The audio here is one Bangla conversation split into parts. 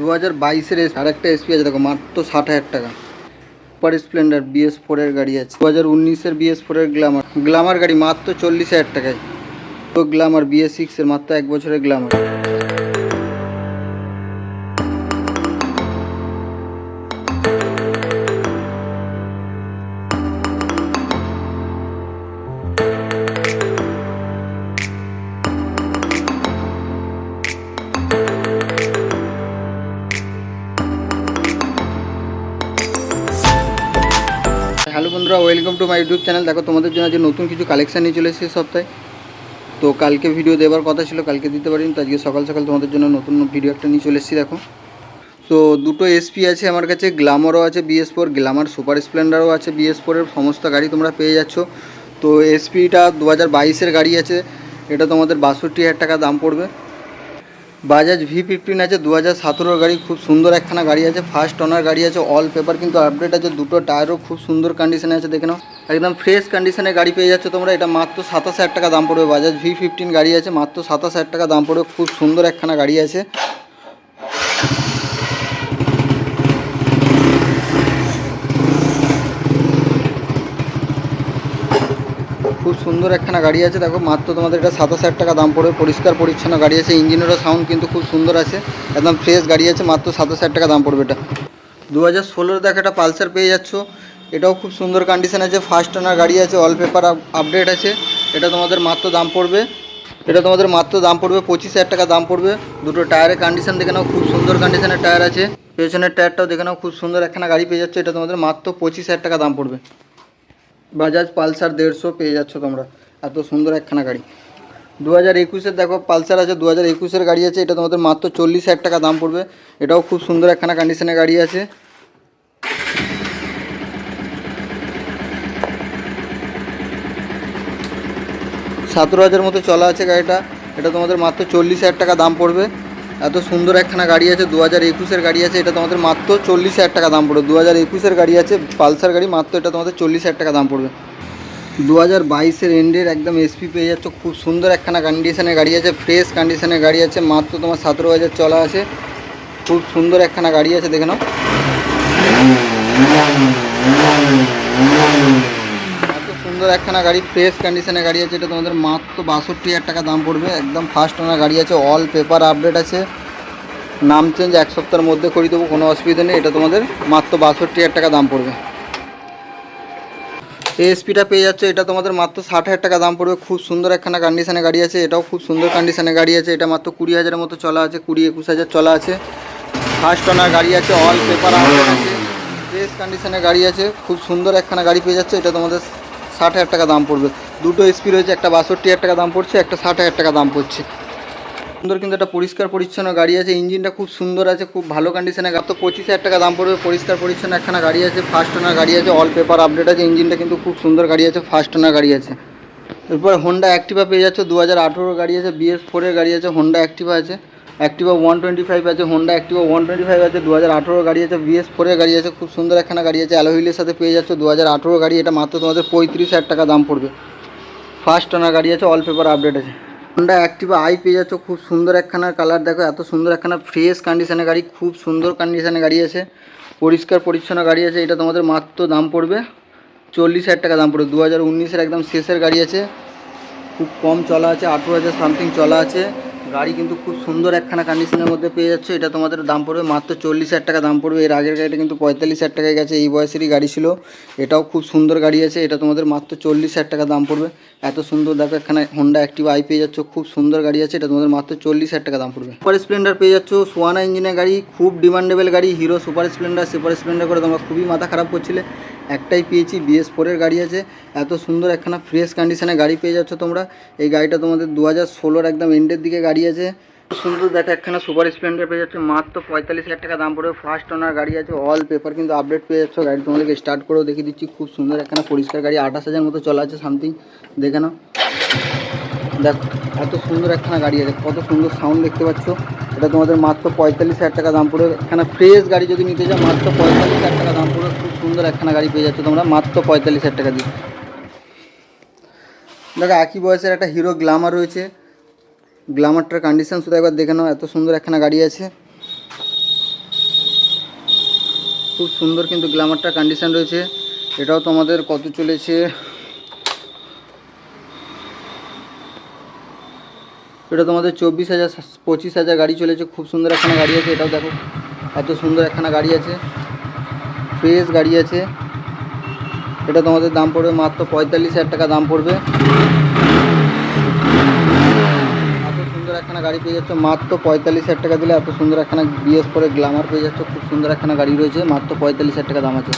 দু হাজার বাইশের আর একটা এসপি আছে, দেখো, মাত্র ষাট হাজার টাকা। সুপার স্প্লেন্ডার বিএস ফোরের গাড়ি আছে। দু হাজার উনিশের বিএস ফোরের গ্লামার গ্লামার গাড়ি মাত্র চল্লিশ হাজার টাকায়। তো গ্লামার বিএস সিক্সের মাত্র এক বছরের glamour welcome to my YouTube channel দেখো, তোমাদের জন্য আজ নতুন কিছু কালেকশান নিয়ে চলে এসেছি সপ্তাহে। তো কালকে ভিডিও দেওয়ার কথা ছিল, কালকে দিতে পারিনি, তো আজকে সকাল সকাল তোমাদের জন্য নতুন ভিডিও একটা নিয়ে চলে এসেছি, দেখো। তো দুটো এসপি আছে আমার কাছে গ্লামারও আছে বিএস ফোর গ্লামার সুপার স্প্লেন্ডারও আছে বিএস ফোরের সমস্ত গাড়ি তোমরা পেয়ে যাচ্ছ। তো এসপিটা দু হাজার বাইশের গাড়ি আছে, এটা তোমাদের বাষট্টি হাজার টাকা দাম পড়বে। বাজাজ ভি ফিফটিন আছে দু হাজার সতেরোর গাড়ি, খুব সুন্দর একখানা গাড়ি আছে ফার্স্ট ওনার গাড়ি আছে অল পেপার কিন্তু আপডেট আছে, দুটো টায়ারও খুব সুন্দর কন্ডিশনে আছে, দেখে নাও। একদম ফ্রেশ কন্ডিশনে গাড়ি পেয়ে যাচ্ছে তোমরা, এটা মাত্র সাতাশ হাজার টাকা দাম পড়বে। বাজাজ ভি ফিফটিন গাড়ি আছে, মাত্র সাতাশ হাজার টাকা দাম পড়বে, খুব সুন্দর একখানা গাড়ি আছে খুব সুন্দর একখানা গাড়ি আছে। দেখো, মাত্র তোমাদের এটা সাতাশ হাজার টাকা দাম পড়বে। পরিষ্কার, পরিচ্ছন্ন গাড়ি আছে। ইঞ্জিনেরও সাউন্ড কিন্তু খুব সুন্দর আছে। একদম ফ্রেশ গাড়ি আছে। মাত্র সাতাশ হাজার টাকা দাম পড়বে এটা। দু হাজার ষোলোর দেখো, একটা পালসার পেয়ে যাচ্ছ। এটাও খুব সুন্দর কন্ডিশন আছে। ফার্স্ট ওনার গাড়ি আছে। অল পেপার আপডেট আছে। এটা তোমাদের মাত্র দাম পড়বে। এটা তোমাদের মাত্র দাম পড়বে। পঁচিশ হাজার টাকা দাম পড়বে। দুটো টায়ারের কন্ডিশন দেখে নাও। খুব সুন্দর কন্ডিশনের টায়ার আছে। পেছনের টায়ারটাও দেখে নাও। খুব সুন্দর একখানা গাড়ি পেয়ে যাচ্ছে। এটা তোমাদের মাত্র পঁচিশ হাজার টাকা দাম পড়বে। বাজাজ পালসার দেড়শো পেয়ে যাচ্ছ তোমরা। এত সুন্দর একখানা গাড়ি। দু হাজার একুশের দেখো, পালসার আছে দু হাজার একুশের গাড়ি আছে। এটা তোমাদের মাত্র চল্লিশ হাজার টাকা দাম পড়বে। এটাও খুব সুন্দর একখানা কন্ডিশনের গাড়ি আছে। সতেরো হাজার মতো চলা আছে গাড়িটা। এটা তোমাদের মাত্র চল্লিশ হাজার টাকা দাম পড়বে। এত সুন্দর একখানা গাড়ি আছে দু হাজার একুশের গাড়ি আছে, এটা তোমাদের মাত্র চল্লিশ হাজার টাকা দাম পড়বে। দু হাজার একুশের গাড়ি আছে, পালসার গাড়ি, মাত্র এটা তোমাদের চল্লিশ হাজার টাকা দাম পড়বে। দু হাজার বাইশের এন্ডের একদম এসপি পেয়ে যাচ্ছ, খুব সুন্দর একখানা কন্ডিশনের গাড়ি আছে ফ্রেশ কন্ডিশনের গাড়ি আছে, মাত্র তোমার সতেরো হাজার চলা আছে। খুব সুন্দর একখানা গাড়ি আছে, দেখে নাও। সুন্দর একখানা গাড়ি ফ্রেশ কন্ডিশনের গাড়ি আছে। এটা তোমাদের মাত্র বাষট্টি হাজার টাকা দাম পড়বে। একদম ফার্স্ট ওনার গাড়ি আছে। অল পেপার আপডেট আছে। নাম চেঞ্জ এক সপ্তাহের মধ্যে করে দেবো, কোনো অসুবিধা নেই। এটা তোমাদের মাত্র বাষট্টি হাজার টাকা দাম পড়বে। এএসপিটা পেয়ে যাচ্ছে। এটা তোমাদের মাত্র ষাট হাজার টাকা দাম পড়বে। খুব সুন্দর একখানা কন্ডিশনে গাড়ি আছে। এটাও খুব সুন্দর কন্ডিশনে গাড়ি আছে। এটা মাত্র কুড়ি হাজারের মতো চলা আছে। কুড়ি একুশ হাজার চলা আছে। ফার্স্ট ওনার গাড়ি আছে। অল পেপার আপডেট আছে। ফ্রেশ কন্ডিশনে গাড়ি আছে। খুব সুন্দর একখানা গাড়ি পেয়ে যাচ্ছে। এটা তোমাদের ষাট হাজার টাকা দাম পড়বে। দুটো এসপি রয়েছে একটা বাষট্টি হাজার টাকা দাম পড়ছে, একটা ষাট হাজার টাকা দাম পড়ছে। সুন্দর কিন্তু একটা পরিষ্কার পরিচ্ছন্ন গাড়ি আছে, ইঞ্জিনটা খুব সুন্দর আছে, খুব ভালো কন্ডিশনে তো পঁচিশ হাজার টাকা দাম পড়বে, পরিষ্কার পরিচ্ছন্ন একখানা গাড়ি আছে ফার্স্ট ওনার গাড়ি আছে অল পেপার আপডেট আছে, ইঞ্জিনটা কিন্তু খুব সুন্দর গাড়ি আছে ফার্স্ট ওনার গাড়ি আছে। এরপর হোন্ডা অ্যাক্টিভা পেয়ে যাচ্ছে, দু হাজার আঠেরো গাড়ি আছে বিএস ফোরের গাড়ি আছে হোন্ডা অ্যাক্টিভা আছে। অ্যাক্টিভা ওয়ান টোয়েন্টি ফাইভ আছে Honda Activa one twenty five আছে দু হাজার আঠেরো গাড়ি আছে বিএস ফোরের গাড়ি আছে, খুব সুন্দর একখানা গাড়ি আছে অ্যালোহিলের সাথে পেয়ে যাচ্ছে দু হাজার আঠেরো গাড়ি, এটা মাত্র তোমাদের পঁয়ত্রিশ হাজার টাকা দাম পড়বে। ফার্স্ট ওনার গাড়ি আছে অল পেপার আপডেট আছে। হোন্ডা অ্যাক্টিভা আই পেয়ে যাচ্ছ, খুব সুন্দর একখানা কালার দেখো এত সুন্দর একখানা ফ্রেশ কন্ডিশনের গাড়ি, খুব সুন্দর কন্ডিশনের গাড়ি আছে, পরিষ্কার পরিচ্ছন্ন গাড়ি আছে, এটা তোমাদের মাত্র দাম পড়বে, চল্লিশ হাজার টাকা দাম পড়বে দু হাজার উনিশের একদম শেষের গাড়ি আছে, খুব কম চলা আছে, আঠেরো হাজার সামথিং চলা আছে গাড়ি কিন্তু খুব সুন্দর একখানা কন্ডিশনের মধ্যে পেয়ে যাচ্ছে। এটা তোমাদের দাম পড়বে মাত্র চল্লিশ হাজার টাকা দাম পড়বে। এর আগের গাড়িটা কিন্তু পঁয়তাল্লিশ হাজার টাকায় গেছে, এই বয়সেরই গাড়ি ছিল। এটাও খুব সুন্দর গাড়ি আছে, এটা তোমাদের মাত্র চল্লিশ হাজার টাকা দাম পড়বে। এত সুন্দর দেখো এখানে হোন্ডা অ্যাক্টিভা আই পেয়ে যাচ্ছ, খুব সুন্দর গাড়ি আছে, এটা তোমাদের মাত্র চল্লিশ হাজার টাকা দাম পড়বে। সুপার স্প্লেন্ডার পেয়ে যাচ্ছ সোয়ানা ইঞ্জিনের গাড়ি, খুব ডিমান্ডেবল গাড়ি Hero super Splendor super Splendor করে তোমরা খুবই মাথা খারাপ করছিলে। একটাই পেয়েছি বিএস ফোরের গাড়ি আছে। এত সুন্দর একখানা ফ্রেশ কন্ডিশনে গাড়ি পেয়ে যাচ্ছ তোমরা। এই গাড়িটা তোমাদের দু হাজার ষোলোর একদম এন্ডের দিকে গাড়ি আছে। সুন্দর দেখো একখানা সুপার স্প্লেন্ডার পেয়ে যাচ্ছে। মাত্র পঁয়তাল্লিশ হাজার টাকা দাম পড়বে। ফার্স্ট ওনার গাড়ি আছে অল পেপার কিন্তু আপডেট পেয়ে যাচ্ছ। গাড়ি তোমাদেরকে স্টার্ট করেও দেখিয়ে দিচ্ছি। খুব সুন্দর একখানা পরিষ্কার গাড়ি, আঠাশ হাজার মতো চলা আছে সামথিং দেখে নাও। দেখো, এত সুন্দর একখানা গাড়ি আছে, কত সুন্দর সাউন্ড দেখতে পাচ্ছ। এটা তোমাদের মাত্র পঁয়তাল্লিশ হাজার টাকা দাম পড়বে একখানা ফ্রেশ গাড়ি যদি নিতে যাও মাত্র পঁয়তাল্লিশ হাজার টাকা দাম পড়বে খুব সুন্দর একখানা গাড়ি পেয়ে যাচ্ছ তোমরা, মাত্র পঁয়তাল্লিশ হাজার টাকা দিয়ে। দেখো, একই বয়সের একটা হিরো গ্লামার রয়েছে। গ্লামারটার কন্ডিশন শুধু একবার দেখে নাও, এত সুন্দর একখানা গাড়ি আছে। খুব সুন্দর কিন্তু গ্ল্যামারটা কন্ডিশন রয়েছে। এটাও তোমাদের কত চলেছে? এটা তোমাদের চব্বিশ হাজার, পঁচিশ হাজার গাড়ি চলেছে, খুব সুন্দর একখানা গাড়ি আছে, এটাও দেখো, এত সুন্দর একখানা গাড়ি আছে ফ্রেশ গাড়ি আছে, এটা তোমাদের দাম পড়বে মাত্র পঁয়তাল্লিশ হাজার টাকা দাম পড়বে। এত সুন্দর একখানা গাড়ি পেয়ে যাচ্ছ, মাত্র পঁয়তাল্লিশ হাজার টাকা দিলে এত সুন্দর একখানা বিএস করে গ্লামার পেয়ে যাচ্ছ, খুব সুন্দর একখানা গাড়ি রয়েছে, মাত্র পঁয়তাল্লিশ হাজার টাকা দাম আছে।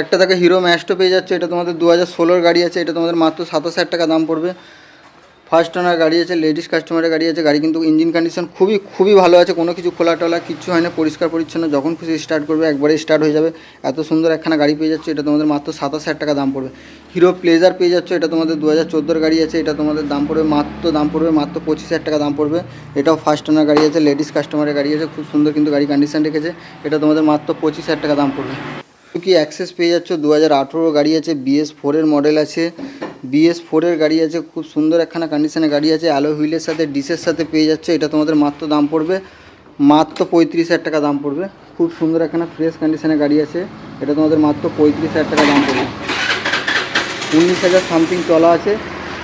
একটা দেখো হিরো ম্যাস্টো পেয়ে যাচ্ছে, এটা তোমাদের দু হাজার ষোলোর গাড়ি আছে, এটা তোমাদের মাত্র সাতাশ হাজার টাকা দাম পড়বে। ফার্স্ট ওনার গাড়ি আছে লেডিস কাস্টমারের গাড়ি আছে, গাড়ি কিন্তু ইঞ্জিন কন্ডিশন খুবই খুবই ভালো আছে, কোনো কিছু খোলা টোলা কিচ্ছু হয় না, পরিষ্কার পরিচ্ছন্ন, যখন খুশি স্টার্ট করবে, একবারে স্টার্ট হয়ে যাবে। এত সুন্দর একখানা গাড়ি পেয়ে যাচ্ছে, এটা তোমাদের মাত্র সাতাশ হাজার টাকা দাম পড়বে। হিরো প্লেজার পেয়ে যাচ্ছে, এটা তোমাদের দু হাজার চোদ্দোর গাড়ি আছে, এটা তোমাদের দাম পড়বে মাত্র, দাম পড়বে মাত্র পঁচিশ হাজার টাকা দাম পড়বে। এটাও ফার্স্ট ওনার গাড়ি আছে লেডিস কাস্টমারের গাড়ি আছে, খুব সুন্দর কিন্তু গাড়ি কন্ডিশন রেখেছে, এটা তোমাদের মাত্র পঁচিশ হাজার টাকা দাম পড়বে। কি অ্যাক্সেস পেয়ে যাচ্ছ দু হাজার আঠেরো গাড়ি আছে বিএস ফোরের মডেল আছে বিএস ফোরের গাড়ি আছে, খুব সুন্দর একখানা কন্ডিশনে গাড়ি আছে অ্যালো হুইলের সাথে ডিসের সাথে পেয়ে যাচ্ছে, এটা তোমাদের মাত্র দাম পড়বে, মাত্র পঁয়ত্রিশ হাজার টাকা দাম পড়বে, খুব সুন্দর একখানা ফ্রেশ কন্ডিশনে গাড়ি আছে, এটা তোমাদের মাত্র পঁয়ত্রিশ হাজার টাকা দাম পড়বে। উনিশ হাজার সামথিং চলা আছে,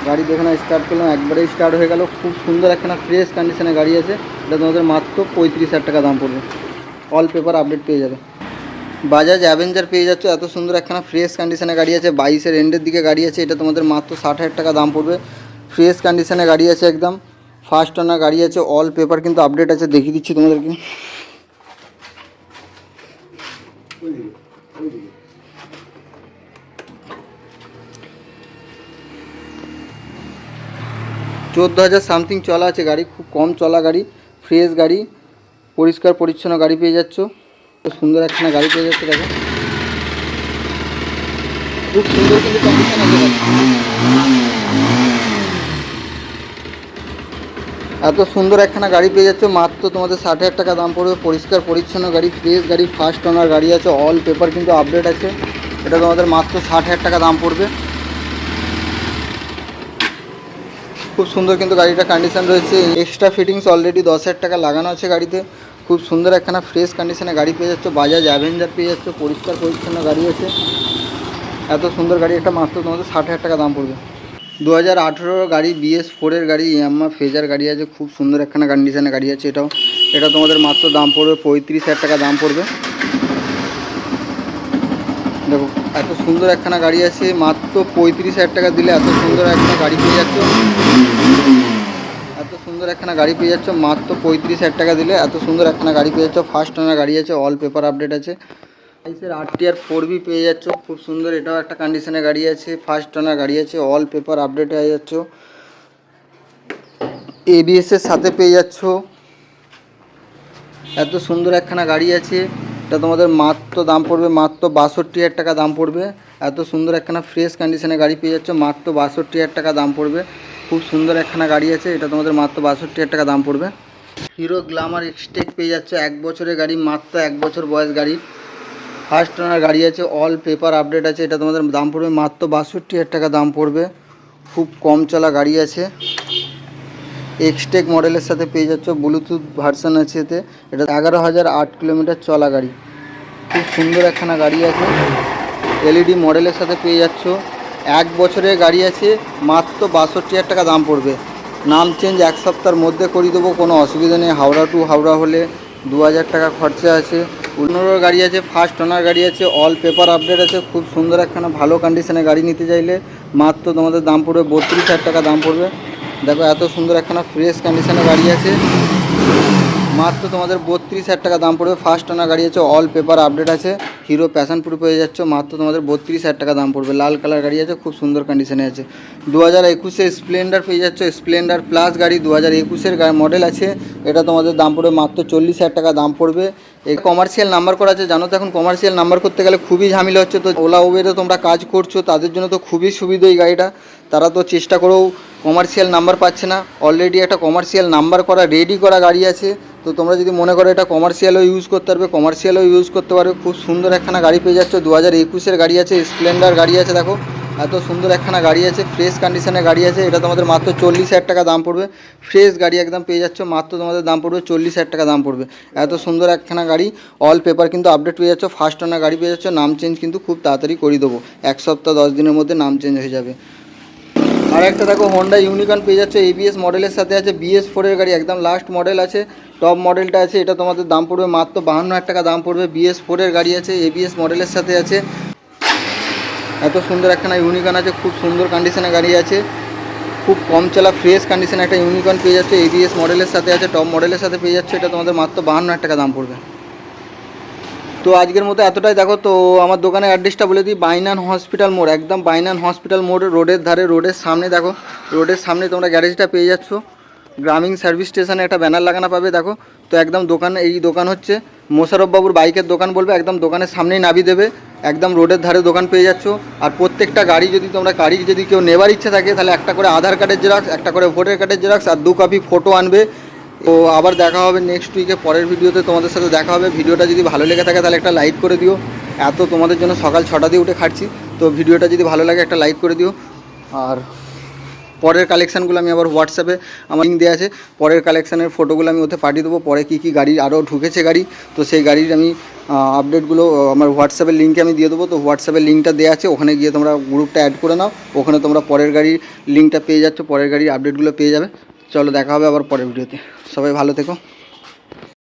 গাড়ি যেখানে স্টার্ট করলাম, একবারেই স্টার্ট হয়ে গেল, খুব সুন্দর একখানা ফ্রেশ কন্ডিশনে গাড়ি আছে, এটা তোমাদের মাত্র পঁয়ত্রিশ হাজার টাকা দাম পড়বে। অল পেপার আপডেট পেয়ে যাবে। বাজাজ অ্যাভেঞ্জার পেয়ে যাচ্ছে। এত সুন্দর একখানা ফ্রেশ কন্ডিশনে গাড়ি আছে, বাইশের এন্ডের দিকে গাড়ি আছে, এটা তোমাদের মাত্র ষাট হাজার টাকা দাম পড়বে। ফ্রেশ কন্ডিশনে গাড়ি আছে একদম। ফার্স্ট ওনার গাড়ি আছে অল পেপার কিন্তু আপডেট আছে, দেখিয়ে দিচ্ছি তোমাদেরকে। চোদ্দ হাজার সামথিং চলা আছে গাড়ি, খুব কম চলা গাড়ি ফ্রেশ গাড়ি, পরিষ্কার পরিচ্ছন্ন গাড়ি পেয়ে যাচ্ছ। সুন্দর একখানা গাড়ি পেয়ে যাচ্ছে, দেখো। খুব সুন্দর কিন্তু কন্ডিশন আছে এত সুন্দর একখানা গাড়ি পেয়ে যাচ্ছে, মাত্র তোমাদের ষাট হাজার টাকা দাম পড়বে। পরিষ্কার, পরিচ্ছন্ন গাড়ি ফ্রেশ গাড়ি ফার্স্ট ওনার গাড়ি আছে অল পেপার কিন্তু আপডেট আছে। এটা তোমাদের মাত্র ষাট হাজার টাকা দাম পড়বে। খুব সুন্দর কিন্তু গাড়িটা কন্ডিশন রয়েছে। এক্সট্রা ফিটিংস অলরেডি দশ হাজার টাকা লাগানো আছে গাড়িতে। খুব সুন্দর একখানা ফ্রেশ কন্ডিশনে গাড়ি পেয়ে যাচ্ছে বাজাজ অ্যাভেঞ্জার পেয়ে যাচ্ছে, পরিষ্কার পরিচ্ছন্ন গাড়ি আছে এত সুন্দর গাড়ি, একটা মাত্র তোমাদের ষাট হাজার টাকা দাম পড়বে। দু হাজার আঠেরো গাড়ি বিএস ফোরের গাড়ি ইয়াম্মা ফেজার গাড়ি আছে, খুব সুন্দর একখানা কন্ডিশনে গাড়ি আছে এটাও। এটা তোমাদের মাত্র দাম পড়বে, পঁয়ত্রিশ হাজার টাকা দাম পড়বে। দেখো, এত সুন্দর একখানা গাড়ি আছে, মাত্র পঁয়ত্রিশ হাজার টাকা দিলে এত সুন্দর একটা গাড়ি পেয়ে যাচ্ছ। এত সুন্দর একখানা গাড়ি পেয়ে যাচ্ছ, মাত্র পঁয়ত্রিশ হাজার টাকা দিলে। এত সুন্দর একখানা গাড়ি পেয়ে যাচ্ছ ফার্স্ট ওনার গাড়ি আছে অল পেপার আপডেট আছে। বাইশের আর টি আর ফোর বি পেয়ে যাচ্ছ, খুব সুন্দর, এটাও একটা কন্ডিশনে গাড়ি আছে ফার্স্ট ওনার গাড়ি আছে অল পেপার আপডেট হয়ে যাচ্ছ। এবিএসের সাথে পেয়ে যাচ্ছ। এত সুন্দর একখানা গাড়ি আছে, এটা তোমাদের মাত্র দাম পড়বে, মাত্র বাষট্টি হাজার টাকা দাম পড়বে। এত সুন্দর একখানা ফ্রেশ কন্ডিশনে গাড়ি পেয়ে যাচ্ছ, মাত্র বাষট্টি হাজার টাকা দাম পড়বে। খুব সুন্দর একখানা গাড়ি আছে, এটা তোমাদের মাত্র বাষট্টি হাজার টাকা দাম পড়বে। হিরো গ্লামার এক্সটেক পেয়ে যাচ্ছে, এক বছরের গাড়ি, মাত্র এক বছর বয়স গাড়ি ফার্স্ট ওনার গাড়ি আছে অল পেপার আপডেট আছে, এটা তোমাদের দাম পড়বে মাত্র বাষট্টি হাজার টাকা দাম পড়বে। খুব কম চলা গাড়ি আছে। এক্সটেক মডেলের সাথে পেয়ে যাচ্ছ ব্লুটুথ ভার্সন আছে এতে। এটা এগারো হাজার আট কিলোমিটার চলা গাড়ি। খুব সুন্দর একখানা গাড়ি আছে। এলইডি মডেলের সাথে পেয়ে যাচ্ছ। এক বছরের গাড়ি আছে, মাত্র বাষট্টি হাজার টাকা দাম পড়বে। নাম চেঞ্জ এক সপ্তাহের মধ্যে করে দেবো, কোনো অসুবিধা নেই। হাওড়া টু হাওড়া হলে দু হাজার টাকা খরচা আছে। পনেরো গাড়ি আছে ফার্স্ট ওনার গাড়ি আছে অল পেপার আপডেট আছে। খুব সুন্দর একখানা ভালো কন্ডিশনে গাড়ি নিতে চাইলে মাত্র তোমাদের দাম পড়বে বত্রিশ হাজার টাকা দাম পড়বে। দেখো এত সুন্দর একখানা ফ্রেশ কন্ডিশনে গাড়ি আছে। মাত্র তোমাদের বত্রিশ হাজার টাকা দাম পড়বে। ফার্স্ট ওনার গাড়ি আছে অল পেপার আপডেট আছে। হিরো প্যাশন প্রুফ হয়ে যাচ্ছ, মাত্র তোমাদের বত্রিশ হাজার টাকা দাম পড়বে। লাল কালার গাড়ি আছে, খুব সুন্দর কন্ডিশনে আছে। দু হাজার একুশে স্প্লেন্ডার পেয়ে যাচ্ছ স্প্লেন্ডার প্লাস গাড়ি। দু হাজার একুশের মডেল আছে, এটা তোমাদের দাম পড়বে মাত্র চল্লিশ হাজার টাকা দাম পড়বে। এই কমার্শিয়াল নাম্বার করা আছে, জানো তো এখন কমার্শিয়াল নাম্বার করতে গেলে খুবই ঝামেলা হচ্ছে তো। ওলা উবেরে তোমরা কাজ করছ, তাদের জন্য তো খুবই সুবিধা এই গাড়িটা। তারা তো চেষ্টা করেও কমার্শিয়াল নাম্বার পাচ্ছে না। অলরেডি একটা কমার্শিয়াল নাম্বার করা রেডি করা গাড়ি আছে। তো তোমরা যদি মনে করো এটা কমার্শিয়ালও ইউজ করতে পারবে কমার্শিয়ালও ইউজ করতে পারবে। খুব সুন্দর একখানা গাড়ি পেয়ে যাচ্ছ। দু হাজার একুশের গাড়ি আছে স্প্লেন্ডার গাড়ি আছে, দেখো। এত সুন্দর একখানা গাড়ি আছে ফ্রেশ কন্ডিশনের গাড়ি আছে, এটা তোমাদের মাত্র চল্লিশ হাজার টাকা দাম পড়বে। ফ্রেশ গাড়ি একদম পেয়ে যাচ্ছ, মাত্র তোমাদের দাম পড়বে চল্লিশ হাজার টাকা দাম পড়বে। এত সুন্দর একখানা গাড়ি অল পেপার কিন্তু আপডেট পেয়ে যাচ্ছ ফার্স্ট ওনার গাড়ি পেয়ে যাচ্ছ, নাম চেঞ্জ কিন্তু খুব তাড়াতাড়ি করে দেবো। এক সপ্তাহ, দশ দিনের মধ্যে নাম চেঞ্জ হয়ে যাবে। আর একটা দেখো হোন্ডা ইউনিকর্ন পেয়ে যাচ্ছে এবিএস মডেলের সাথে আছে বিএস ফোরের গাড়ি, একদম লাস্ট মডেল আছে টপ মডেলটা আছে, এটা তোমাদের দাম পড়বে মাত্র বাহান্ন হাজার টাকা দাম পড়বে বিএস ফোরের গাড়ি আছে এবিএস মডেলের সাথে আছে। এত সুন্দর একখানা ইউনিকর্ন আছে, খুব সুন্দর কন্ডিশনে গাড়ি আছে, খুব কম চলা ফ্রেশ কন্ডিশনে একটা ইউনিকর্ন পেয়ে যাচ্ছে এবিএস মডেলের সাথে আছে টপ মডেলের সাথে পেয়ে যাচ্ছে, এটা তোমাদের মাত্র বাহান্ন হাজার টাকা দাম পড়বে। তো আজকের মতো এতটাই, দেখো তো আমার দোকানের অ্যাড্রেসটা বলে দিই বাইনান হসপিটাল মোড়, একদম বাইনান হসপিটাল মোড় রোডের ধারে রোডের সামনে, দেখো রোডের সামনে তোমরা গ্যারেজটা পেয়ে যাচ্ছ। গ্রামীণ সার্ভিস স্টেশনে একটা ব্যানার লাগানো পাবে, দেখো। তো একদম দোকান, এই দোকান হচ্ছে মোশারফ বাবুর বাইকের দোকান বলবে, একদম দোকানের সামনেই নাবি দেবে, একদম রোডের ধারে দোকান পেয়ে যাচ্ছ। আর প্রত্যেকটা গাড়ি যদি তোমরা গাড়ি যদি কেউ নেবার ইচ্ছা থাকে, তাহলে একটা করে আধার কার্ডের জেরক্স, একটা করে ভোটার কার্ডের জেরক্স, আর দু কপি ফটো আনবে। তো আবার দেখা হবে নেক্সট উইকে পরের ভিডিওতে তোমাদের সাথে দেখা হবে। ভিডিওটা যদি ভালো লেগে থাকে, তাহলে একটা লাইক করে দিও। এত তোমাদের জন্য সকাল ছটা দিয়ে উঠে খাটছি। তো ভিডিওটা যদি ভালো লাগে, একটা লাইক করে দিও। আর পরের কালেকশানগুলো আমি আবার হোয়াটসঅ্যাপে আমার লিঙ্ক দেওয়া আছে। পরের কালেকশানের ফটোগুলো আমি ওতে পাঠিয়ে দেবো। পরে কী কী গাড়ি আরও ঢুকেছে গাড়ি, তো সেই গাড়ির আমি আপডেটগুলো আমার হোয়াটসঅ্যাপের লিঙ্কে আমি দিয়ে দেবো। তো হোয়াটসঅ্যাপের লিঙ্কটা দেওয়া আছে। ওখানে গিয়ে তোমরা গ্রুপটা অ্যাড করে নাও। ওখানে তোমরা পরের গাড়ির লিঙ্কটা পেয়ে যাচ্ছ। পরের গাড়ির আপডেটগুলো পেয়ে যাবে। চলো দেখা হবে আবার পরের ভিডিওতে সবাই ভালো থেকো।